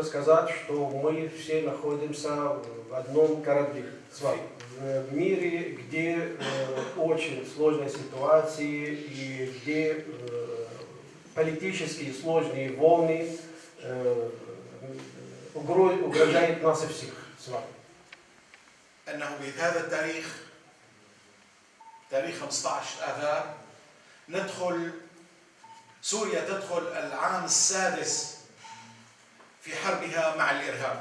Можно сказать, что мы все находимся в одном корабле с вами. В мире, где э, очень сложные ситуации и где э, политические сложные волны э, угро- угрожают нас и всех с вами. أنه بهذا التاريخ تاريخ 15 آذار ندخل سوريا تدخل العام السادس في حربها مع الإرهاب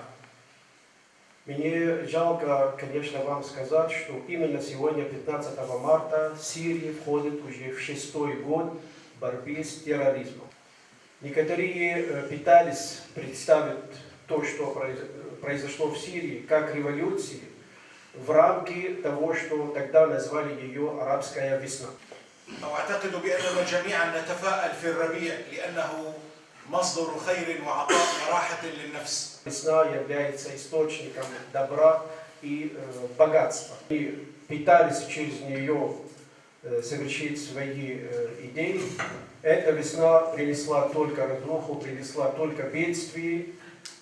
Мне жалко, конечно, вам сказать, что именно сегодня, 15 марта, Сирия входит уже в шестой год борьбы с терроризмом. Некоторые э, пытались представить то, что произ- произошло в Сирии, как революции в рамки того, что тогда назвали ее «арабская весна». أو أعتقد بأننا جميعا نتفاءل في الربيع لأنه مصدر خير وعطاء وراحة للنفس Весна является источником добра и э, богатства. И пытались через нее э, совершить свои э, идеи. Эта весна принесла только разруху, принесла только бедствие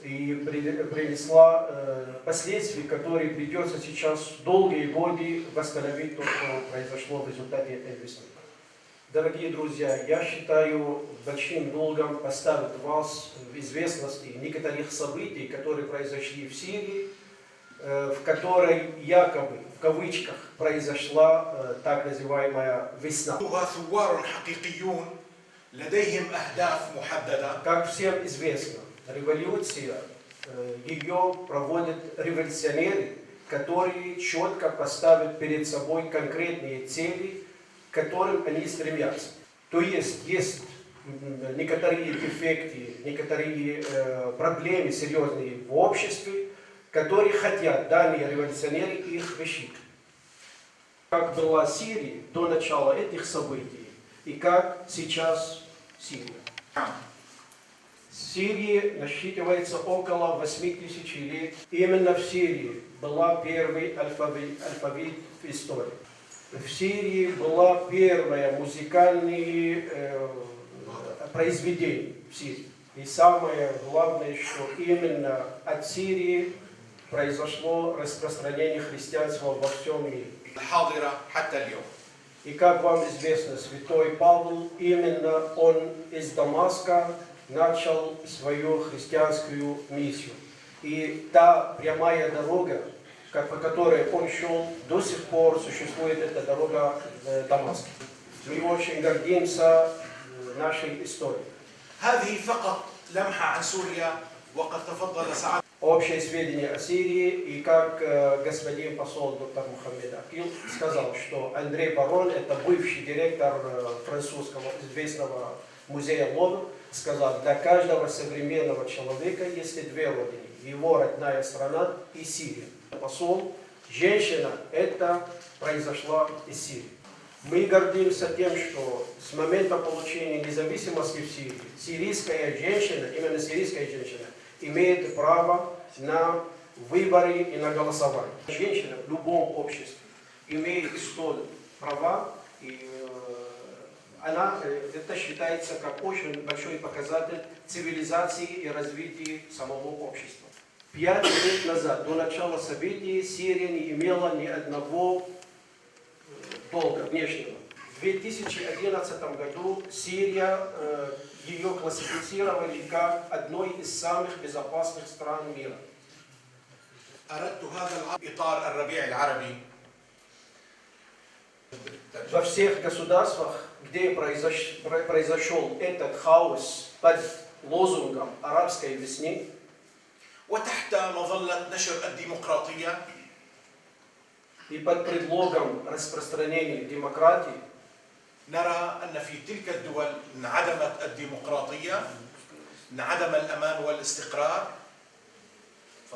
и при- принесла э, последствия, которые придется сейчас долгие годы восстановить то, что произошло в результате этой весны. Дорогие друзья, я считаю большим долгом поставить вас в известности некоторых событий, которые произошли в Сирии, э, в которой якобы, в кавычках, произошла э, так называемая весна. Как всем известно, революция, э, ее проводят революционеры, которые четко поставят перед собой конкретные цели – которым они стремятся. То есть есть некоторые дефекты, некоторые э, проблемы серьезные в обществе, которые хотят данные революционеры их решить. Как была Сирия до начала этих событий и как сейчас Сирия. В Сирии насчитывается около 8 тысяч лет. Именно в Сирии была первый алфавит, алфавит в истории в Сирии была первая музыкальные э, произведения в Сирии. И самое главное, что именно от Сирии произошло распространение христианства во всем мире. И как вам известно, святой Павел, именно он из Дамаска начал свою христианскую миссию. И та прямая дорога, как- по которой он шел, до сих пор существует эта дорога в Дамаске. Мы очень гордимся э, нашей историей. هذه فقط لمحة عن سوريا وقد تفضل سعادة Общее сведения о Сирии, и как э, господин посол доктор Мухаммед Акил сказал, что Андрей Барон, это бывший директор э, французского известного музея Ловр, сказал, для каждого современного человека есть две родины, его родная страна и Сирия. Посол, женщина, это произошла из Сирии. Мы гордимся тем, что с момента получения независимости в Сирии сирийская женщина, именно сирийская женщина, имеет право на выборы и на голосование. Женщина в любом обществе имеет столь права, и э, она, э, это считается как очень большой показатель цивилизации и развития самого общества. Пять лет назад, до начала событий, Сирия не имела ни одного э, долга внешнего. В 2011 году Сирия, э, ее классифицировали как одной из самых безопасных стран мира. Во всех государствах, где произош... произошел этот хаос под лозунгом арабской весны, وتحت مظلة نشر الديمقراطية и под предлогом распространения демократии, نرى أن في تلك الدول انعدمت الديمقراطية انعدم الأمان والاستقرار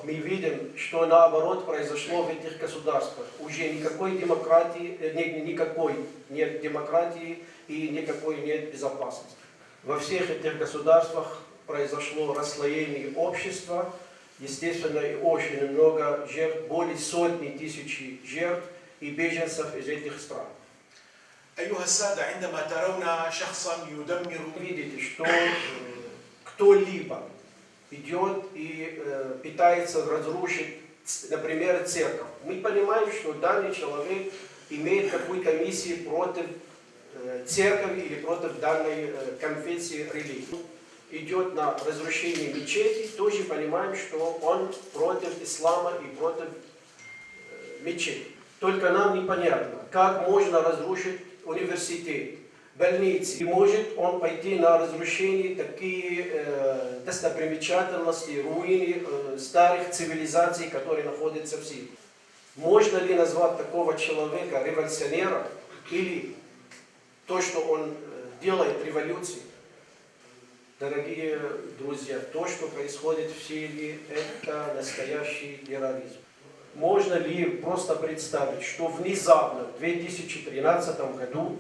мы видим, что наоборот произошло в этих государствах. Уже никакой демократии, э, ни- никакой нет демократии и никакой нет безопасности. Во всех этих государствах произошло расслоение общества, естественно, и очень много жертв, более сотни тысяч жертв и беженцев из этих стран. أيها السادة عندما ترون شخصا يدمر Видите, что э, кто-либо идет и э, пытается разрушить, ц- например, церковь. Мы понимаем, что данный человек имеет какую-то миссию против э, церкви или против данной э, конфессии религии. Идет на разрушение мечети, тоже понимаем, что он против ислама и против э, мечети. Только нам непонятно, как можно разрушить университет, больницы. И может он пойти на разрушение такие э, достопримечательности, руины э, старых цивилизаций, которые находятся в Сирии. Можно ли назвать такого человека революционером или то, что он э, делает революции? Дорогие друзья, то, что происходит в Сирии, это настоящий терроризм. Можно ли просто представить, что внезапно в 2013 году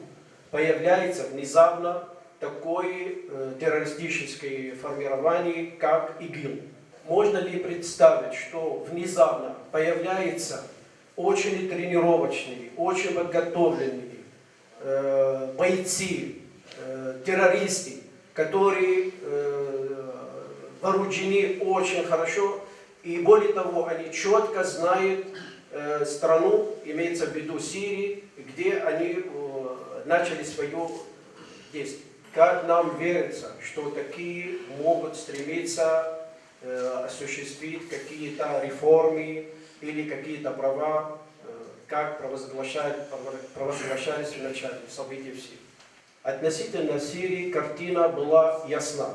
появляется внезапно такое э, террористическое формирование, как ИГИЛ? Можно ли представить, что внезапно появляются очень тренировочные, очень подготовленные э, бойцы, э, террористы, которые э, вооружены очень хорошо, и более того, они четко знают э, страну, имеется в виду Сирии, где они э, начали свое действие. Как нам верится, что такие могут стремиться осуществить какие-то реформы или какие-то права, как провозглашали- провозглашались в начале событий в Сирии. Относительно Сирии картина была ясна.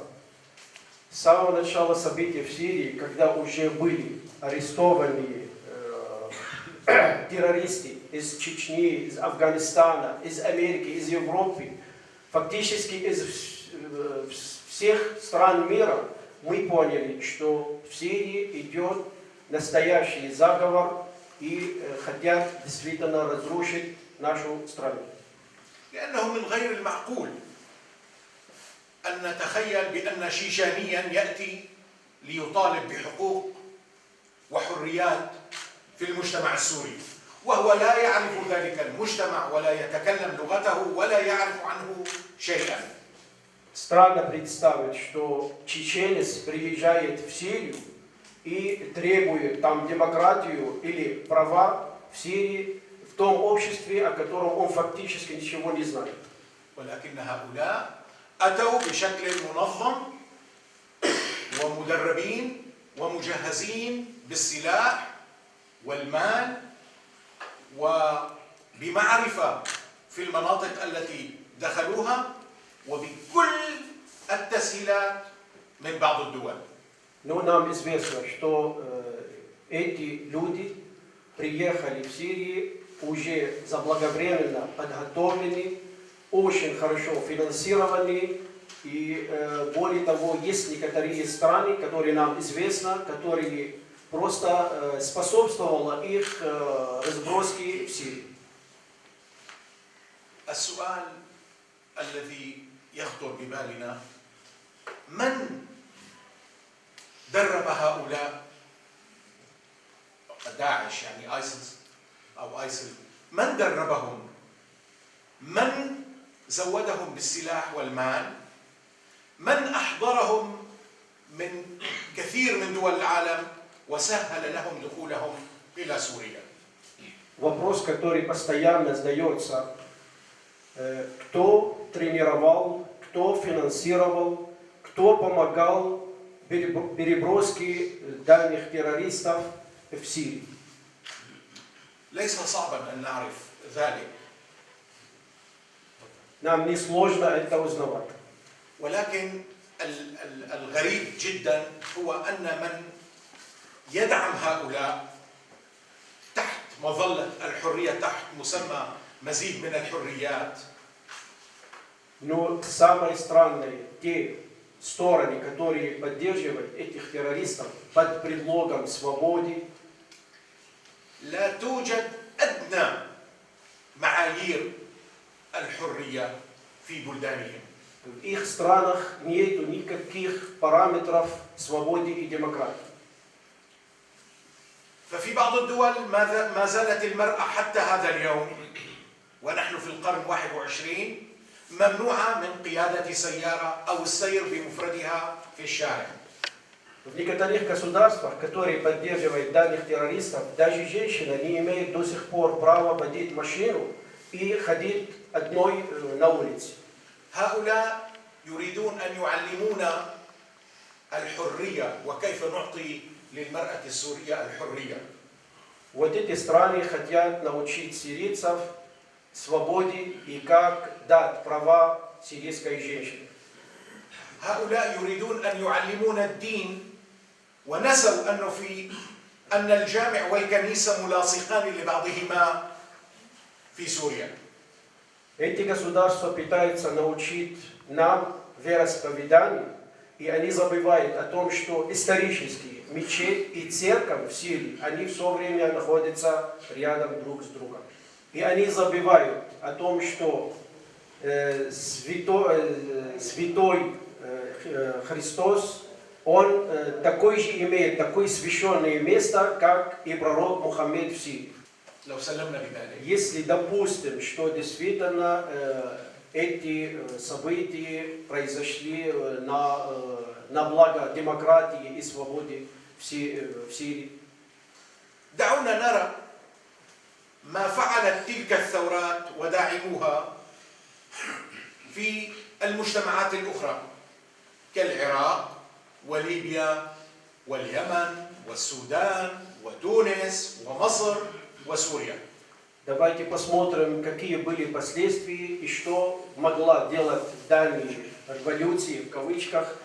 С самого начала событий в Сирии, когда уже были арестованы э, террористы из Чечни, из Афганистана, из Америки, из Европы, фактически из э, вс- всех стран мира, мы поняли, что в Сирии идет настоящий заговор и э, хотят действительно разрушить нашу страну. لأنه من غير المعقول أن نتخيل بأن شيشانيا يأتي ليطالب بحقوق وحريات في المجتمع السوري وهو لا يعرف ذلك المجتمع ولا يتكلم لغته ولا يعرف عنه شيئا Странно представить, что чеченец приезжает в Сирию и требует там демократию или права в Сирии, в том обществе, о котором он фактически ничего не знает. ولكن هؤلاء أتوا بشكل منظم ومدربين ومجهزين بالسلاح والمال وبمعرفة في المناطق التي دخلوها وبكل التسهيلات من بعض الدول Но нам известно, что э, эти люди приехали в Сирию уже заблаговременно подготовлены, очень хорошо финансированы, и э, более того, есть некоторые страны, которые нам известно, которые просто э, способствовала их э, разброске в Сирии. السؤال الذي يخطر ببالنا من درب هؤلاء داعش يعني ايسيس او ايسل من دربهم من زودهم بالسلاح والمال من احضرهم من كثير من دول العالم وسهل لهم دخولهم الى سوريا Вопрос, который постоянно задается, э, кто тренировал, кто финансировал, кто помогал переб- переброске дальних террористов в Сирии. ليس صعبا ان نعرف ذلك Нам несложно это узнавать. ولكن ال- ال- الغريب جدا هو ان من يدعم هؤلاء تحت مظله الحريه تحت مسمى مزيد من الحريات Но самое странное, те стороны, которые поддерживают этих террористов под предлогом свободы, لا توجد ادنى معايير الحريه في بلدانهم в их странах нету никаких параметров свободы и демократии. ففي بعض الدول ما ما زالت المرأة حتى هذا اليوم ونحن في القرن 21 ممنوعة من قيادة سيارة أو السير بمفردها في الشارع В некоторых государствах, которые поддерживают данных террористов, даже женщина не имеет до сих пор права водить машину и ходить одной э, на улице. هؤلاء يريدون ان يعلمونا الحريه وكيف نعطي للمراه السوريه الحريه Вот эти страны хотят научить сирийцев свободе и как дать права сирийской женщине. هؤلاء يريدون ان يعلمونا الدين ونسوا انه في ان الجامع والكنيسه ملاصقان لبعضهما في سوريا Эти государства пытаются научить нам вероисповеданию, и они забывают о том, что исторически мечеть и церковь в Сирии, они все время находятся рядом друг с другом. И они забывают о том, что э, свято- э, святой э, Х- э, Христос, он э, такой же имеет такое священное место, как и пророк Мухаммед в Сирии. لو سلمنا بذلك Если допустим, что действительно э, эти э, события произошли э, на, э, на благо демократии и свободе в, Си- э, в Сирии, دعونا نرى ما فعلت تلك الثورات وداعموها في المجتمعات الاخرى كالعراق وليبيا واليمن والسودان وتونس ومصر وسوريا давайте посмотрим, какие были последствия и что могла делать дальние революции, в кавычках,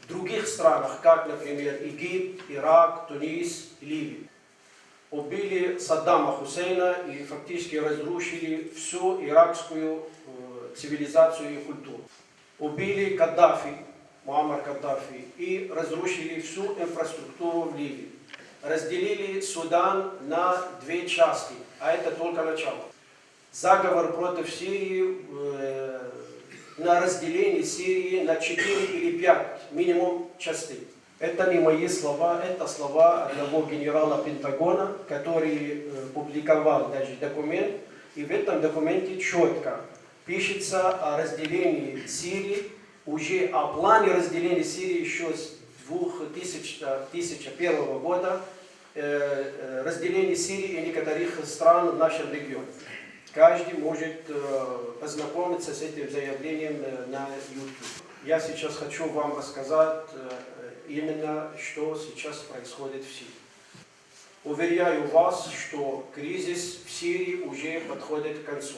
в других странах, как, например, Египет, Ирак, Тунис, Ливия. убили Саддама Хусейна и фактически разрушили всю иракскую э, цивилизацию и культуру. Убили Каддафи, Муаммар Каддафи, и разрушили всю инфраструктуру в Ливии. Разделили Судан на две части, а это только начало. Заговор против Сирии э, на разделение Сирии на 4 или 5 минимум частей. Это не мои слова, это слова одного генерала Пентагона, который э, публиковал даже документ, и в этом документе четко пишется о разделении Сирии, уже о плане разделения Сирии еще с 2000, 2001 года, э, э, разделение Сирии и некоторых стран в нашем регионе. Каждый может э, познакомиться с этим заявлением э, на YouTube. Я сейчас хочу вам рассказать э, именно, что сейчас происходит в Сирии. Уверяю вас, что кризис в Сирии уже подходит к концу.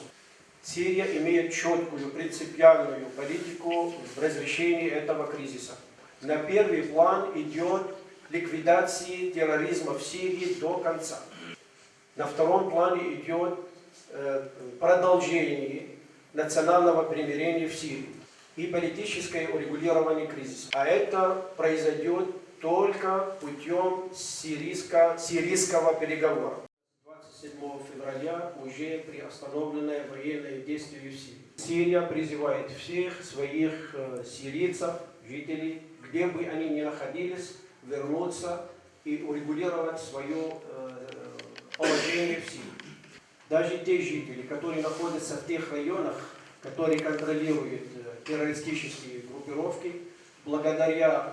Сирия имеет четкую принципиальную политику в разрешении этого кризиса. На первый план идет ликвидация терроризма в Сирии до конца. На втором плане идет э, продолжение национального примирения в Сирии и политическое урегулирование кризиса. А это произойдет только путем сирийско- сирийского переговора. 27 февраля уже приостановленное военное действие в Сирии. Сирия призывает всех своих э, сирийцев, жителей, где бы они ни находились, вернуться и урегулировать свое э, положение в Сирии. Даже те жители, которые находятся в тех районах, которые контролируют э, террористические группировки, благодаря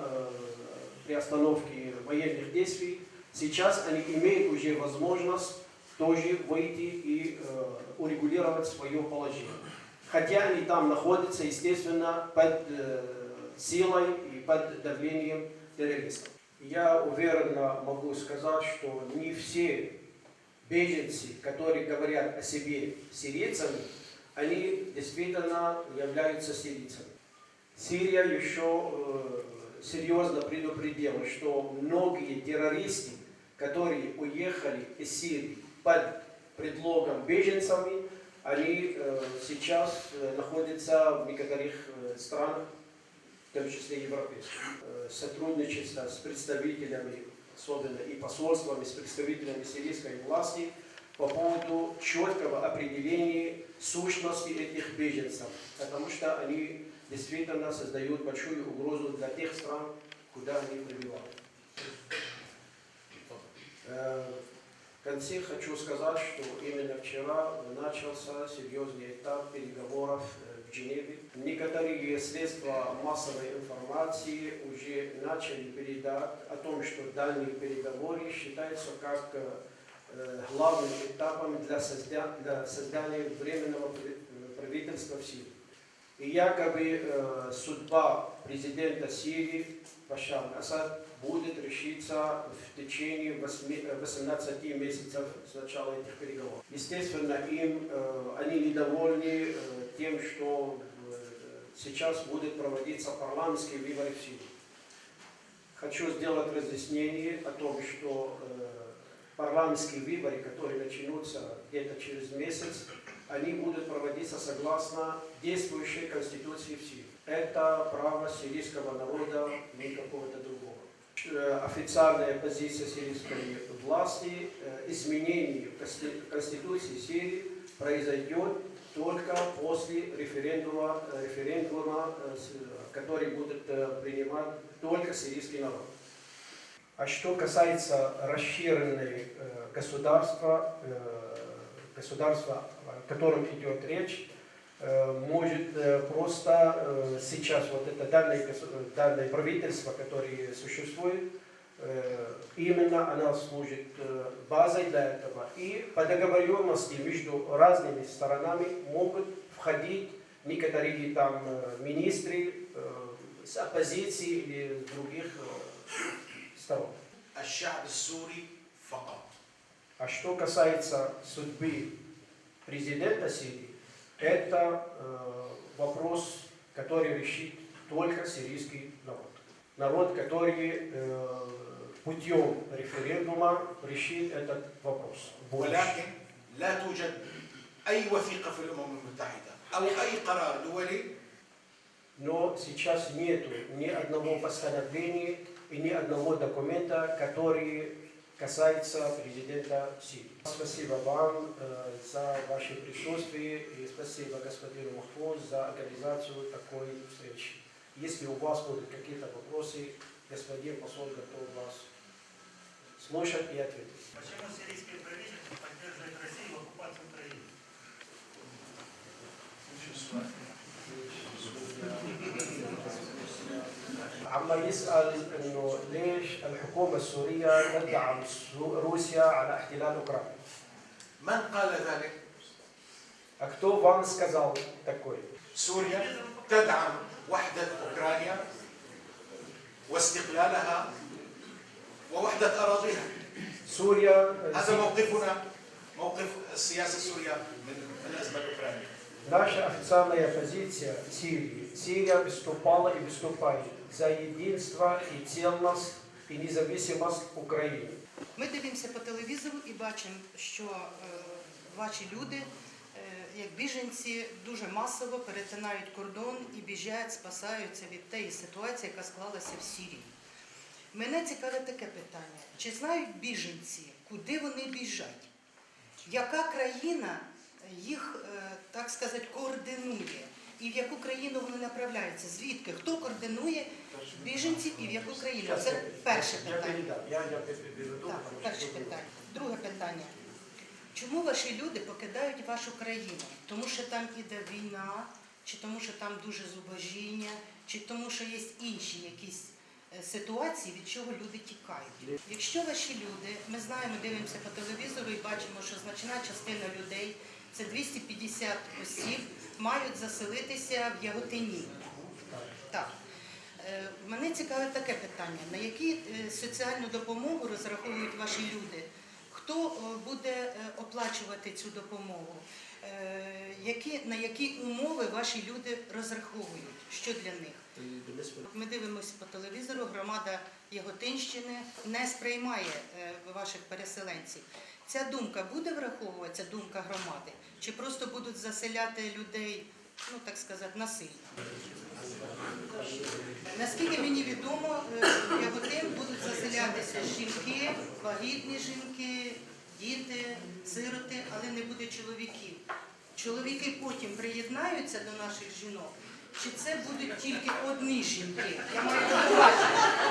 приостановке военных действий, сейчас они имеют уже возможность тоже выйти и э, урегулировать свое положение. Хотя они там находятся, естественно, под э, силой и под давлением террористов. Я уверенно могу сказать, что не все беженцы, которые говорят о себе сирийцами, они действительно являются сирийцами. Сирия еще э, серьезно предупредила, что многие террористы, которые уехали из Сирии под предлогом беженцами, они э, сейчас э, находятся в некоторых э, странах, в том числе европейских. Сотрудничество с представителями, особенно и посольствами, с представителями сирийской власти по поводу четкого определения сущности этих беженцев, потому что они действительно создают большую угрозу для тех стран, куда они прибывают. В конце хочу сказать, что именно вчера начался серьезный этап переговоров э, в Женеве. Некоторые средства массовой информации уже начали передать о том, что данные переговоры считаются как э, главным этапом для, созда- для создания временного пр- правительства в Сирии. И якобы э, судьба президента Сирии Башар Асад будет решиться в течение восьми- э, 18 месяцев с начала этих переговоров. Естественно, им, э, они недовольны э, тем, что сейчас будет проводиться парламентские выборы в Сирии. Хочу сделать разъяснение о том, что парламентские выборы, которые начнутся где-то через месяц, они будут проводиться согласно действующей конституции в Сирии. Это право сирийского народа, не какого-то другого. Э, Официальная позиция сирийской власти, э, изменение конституции Сирии произойдет только после референдума, э, референдума который будет принимать только сирийский народ. А что касается расширенной э, государства, государства, о котором идет речь, Э, может э, просто э, сейчас вот это данное, данное правительство, которое существует, именно она служит базой для этого. И по договоренности между разными сторонами могут входить некоторые там министры с оппозиции или с других сторон. А что касается судьбы президента Сирии, это э, вопрос, который решит только сирийский народ. Народ, который э, путем референдума решит этот вопрос. в будущем. ولكن لا توجد أي وثيقة في الأمم المتحدة أو أي قرار دولي Но сейчас нет ни одного постановления и ни одного документа, который касается президента Сирии. Спасибо вам э, за ваше присутствие и спасибо господину Махфуз за организацию такой встречи. Если у вас будут какие-то вопросы, господин посол готов вас слушать и ответить. Почему сирийское правительство поддерживает Россию в оккупации Украины? عم يسأل إنه ليش الحكومة السورية تدعم روسيا على احتلال أوكرانيا؟ من قال ذلك؟ اكتو فان سكازال تكوي سوريا تدعم وحدة أوكرانيا واستقلالها ووحدة أراضيها سوريا هذا موقفنا موقف السياسة السورية من الازمه الاوكرانيه наша официальная позиция Сирии. Сирия выступала и выступает за единство и целостность и независимость Украины. Ми дивимося по телевізору і бачимо, що е, ваші люди, е, як біженці, дуже масово перетинають кордон і біжать, спасаються від тієї ситуації, яка склалася в Сирії. Мене цікаве таке питання: чи знають біженці, куди вони біжать? Яка країна їх, е, так сказати, координує? І в яку країну вони направляються? Звідки? Хто координує біженців і в яку країну? Це перше питання. Так, перше питання. Друге питання. Чому ваші люди покидають вашу країну? Тому що там іде війна, чи тому, що там дуже зубожіння, чи тому, що є інші якісь е, ситуації, від чого люди тікають? Якщо ваші люди, ми знаємо, дивимося по телевізору і бачимо, що значна частина людей, це 250 осіб, мають заселитися в Яготині. Так. Е, Мене цікавить таке питання: на які е, соціальну допомогу розраховують ваші люди? Хто е, буде оплачувати цю допомогу? Які, на які умови ваші люди розраховують? Що для них? Ми дивимося по телевізору, громада Яготинщини не сприймає ваших переселенців. Ця думка буде враховуватися, думка громади, чи просто будуть заселяти людей, ну так сказати, насильно? Наскільки мені відомо, е, в Яготин будуть заселятися жінки, вагітні жінки, діти, сироти, але не буде чоловіків. Чоловіки потім приєднаються до наших жінок. Чи це будуть тільки одні жінки? Я маю увазі.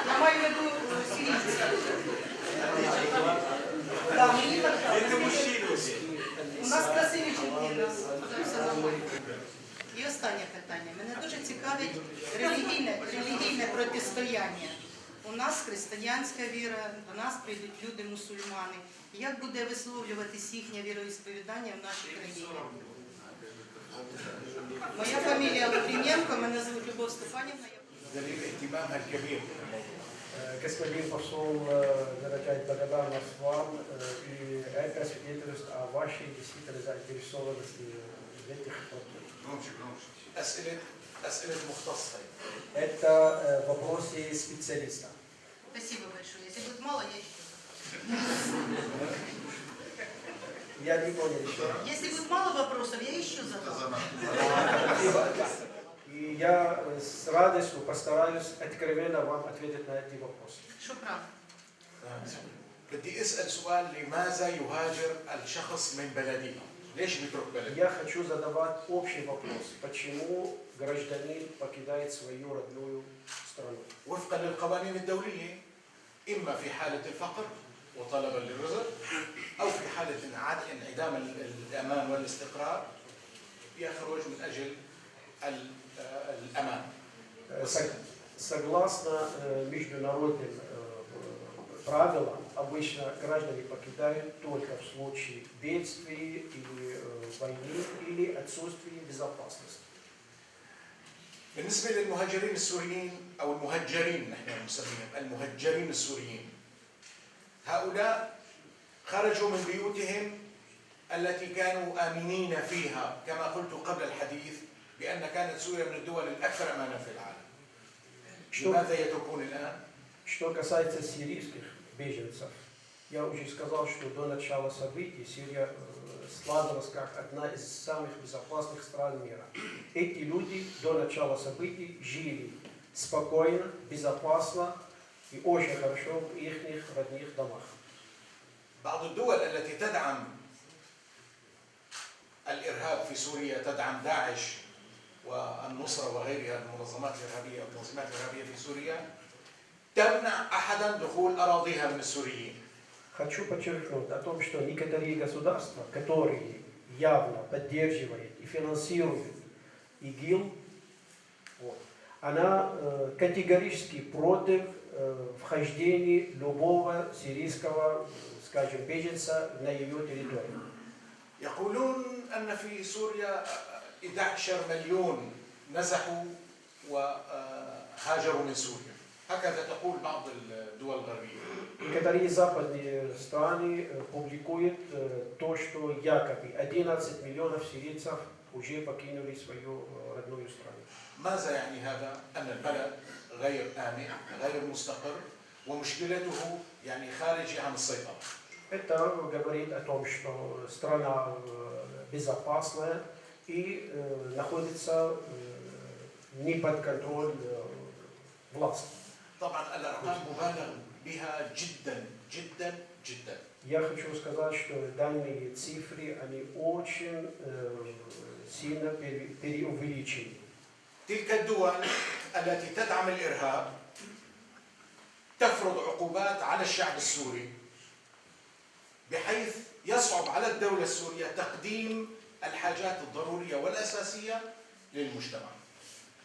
Я маю в виду е, сирійці. Так, мені так кажуть. У нас красиві жінки, у нас все нормально. І останнє питання. навіть релігійне, релігійне протистояння. У нас християнська віра, до нас прийдуть люди мусульмани. Як буде висловлюватись їхнє віроісповідання в нашій країні? Моя фамілія Лавріненко, мене звуть Любов Стефанівна. я دليل اهتمامها الكبير Э, Космогин пошел э, выражать благодарность вам э, и это свидетельствует о вашей действительно заинтересованности в этих вопросах. Это вопросы специалиста. Спасибо большое. Если будет мало, я Я не понял еще. Если будет мало вопросов, я еще задам. Спасибо. я э, с радостью постараюсь откровенно вам ответить на эти вопросы. Что правда? بدي اسال سؤال لماذا يهاجر الشخص من بلده؟ ليش بيترك بلده؟ Я хочу задавать общий вопрос. Почему гражданин покидает свою родную страну? وفقا للقوانين الدوليه اما في حاله الفقر وطلبا للرزق او في حاله انعاد- انعدام ال- الامان والاستقرار يخرج من اجل ال- آه، الامان. Э, сог- Согласно э, международным э, правилам, обычно граждане покидают только в случае бедствия или э, войны или отсутствия безопасности. بالنسبه للمهاجرين السوريين او المهجرين نحن نسميهم المهجرين السوريين هؤلاء خرجوا من بيوتهم التي كانوا امنين فيها كما قلت قبل الحديث بان كانت سوريا من الدول الاكثر امانا في العالم. Что, لماذا يتركون الان؟ что касается сирийских беженцев, я уже сказал, что до начала событий Сирия э, складывалась как одна из самых безопасных стран мира. Эти люди до начала событий жили спокойно, безопасно и очень хорошо в их родных домах. بعض الدول التي تدعم الارهاب في سوريا تدعم داعش والنصره وغيرها من المنظمات الارهابيه والتنظيمات الارهابيه في سوريا تمنع احدا دخول اراضيها من السوريين. Хочу подчеркнуть о том, что некоторые государства, которые явно поддерживают и финансируют ИГИЛ, вот, она э, категорически против э, вхождения любого сирийского, э, скажем, беженца на ее территорию. يقولون ان في سوريا 11 مليون نزحوا وهاجروا من سوريا. هكذا تقول بعض الدول الغربيه. Некоторые западные страны э, публикуют э, то, что якобы 11 миллионов сирийцев уже покинули свою э, родную страну. ماذا يعني هذا؟ أن البلد غير آمن، غير مستقر، ومشكلته يعني خارجة عن السيطرة. Это говорит о том, что страна э, безопасная и э, находится э, не под контроль э, власти. طبعا الأرقام مبالغ بها جدا جدا جدا. Я хочу сказать, что данные цифры, они очень э, сильно пере- переувеличены. تلك الدول التي تدعم الإرهاب تفرض عقوبات على الشعب السوري بحيث يصعب على الدولة السورية تقديم الحاجات الضرورية والأساسية للمجتمع.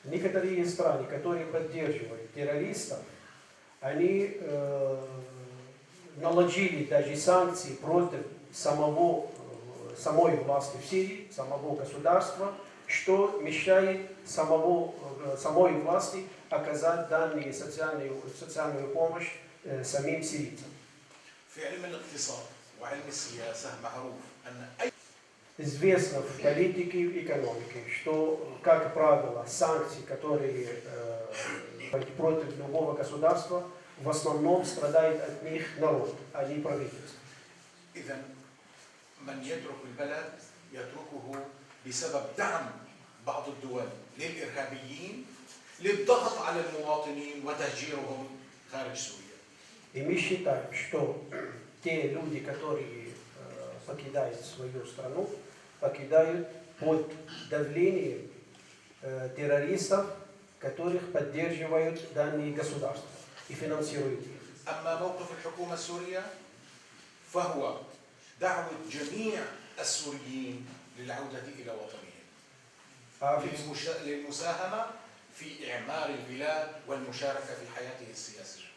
Некоторые страны, которые поддерживают террористов, они э, наложили даже санкции против самого, э, самой власти в Сирии, самого государства, что мешает самого, э, самой власти оказать данные социальную, социальную помощь э, самим сирийцам. في علم الاقتصاد وعلم السياسة معروف أن أي Известно в политике и экономике, что, как правило, санкции, которые э, против любого государства, в основном страдает от них народ, а не правительство. إذا من يترك البلد يتركه بسبب دعم بعض الدول للإرهابيين للضغط على المواطنين وتهجيرهم خارج سوريا И мы считаем, что те люди, которые э, покидают свою страну, покидают под давлением э, террористов, которых поддерживают данные государства и финансируют их. أما موقف الحكومة السورية فهو دعوة جميع السوريين للعودة إلى وطنهم А офиц- للمشا- للمساهمة في إعمار البلاد والمشاركة في حياته السياسية А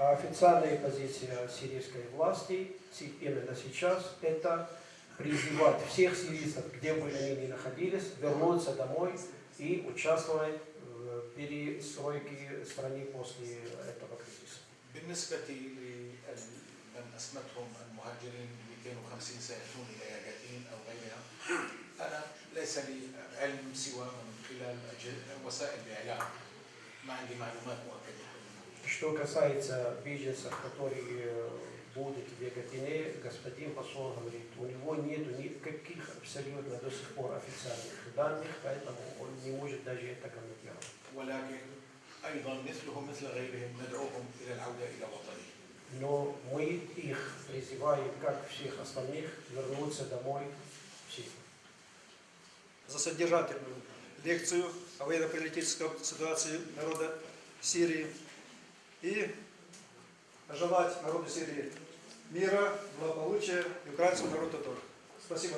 Официальная позиция сирийской власти си- именно сейчас – это призывать всех сирийцев, где бы они ни находились, вернуться домой и участвовать в перестройке страны после этого кризиса. بالنسبة لمن أسمتهم المهاجرين 250 سيأتون إلى ياجاتين أو غيرها أنا ليس لي علم سوى من خلال أج- وسائل الإعلام ما عندي معلومات مؤكدة что касается беженцев, которые э, будут беготины, господин посол говорит, у него нет никаких абсолютно до сих пор официальных данных, поэтому он не может даже это комментировать. Но мы их призываем, как всех остальных, вернуться домой все. За содержательную лекцию о военно-политической ситуации народа Сирии и пожелать народу Сирии мира, благополучия и украинскому народу тоже. Спасибо.